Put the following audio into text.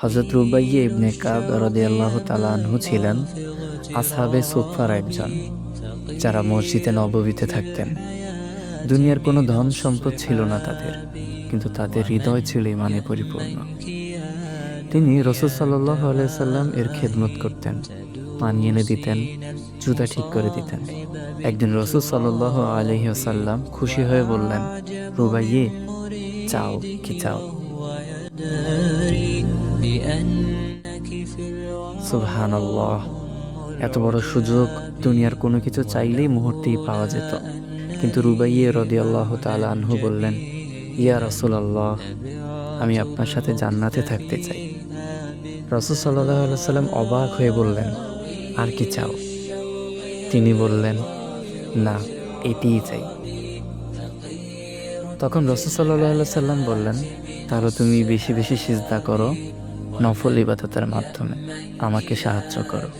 হজরত রুবাইয়ে ইবনে কাব রদিয়াল্লাহ তালাহু ছিলেন আসহাবে সুফার একজন, যারা মসজিদে নববীতে থাকতেন। দুনিয়ার কোনো ধন সম্পদ ছিল না তাদের, কিন্তু তাদের হৃদয় ছিল ইমানে পরিপূর্ণ। তিনি রসুল সাল্লাহ সাল্লাম এর খেদমত করতেন পানি এনে দিতেন, জুতা ঠিক করে দিতেন। একদিন রসুল সাল্লাহ আলহিহাসাল্লাম খুশি হয়ে বললেন রুবাইয়ে চাও কি চাও? সুবহান এত বড় সুযোগ দুনিয়ার কোনো কিছু চাইলেই মুহূর্তেই পাওয়া যেত। কিন্তু রুবাইয়ে রদি আল্লাহ আনহু বললেন, ইয়া রসুল আল্লাহ আমি আপনার সাথে জান্নাতে থাকতে চাই। রসুল সাল্লাহ সাল্লাম অবাক হয়ে বললেন, আর কি চাও? তিনি বললেন, না, এটিই চাই। তখন রসুল সাল্লাহ সাল্লাম বললেন, তাহলে তুমি বেশি বেশি সিজদা করো নফল ইবাদতের মাধ্যমে আমাকে সাহায্য করো।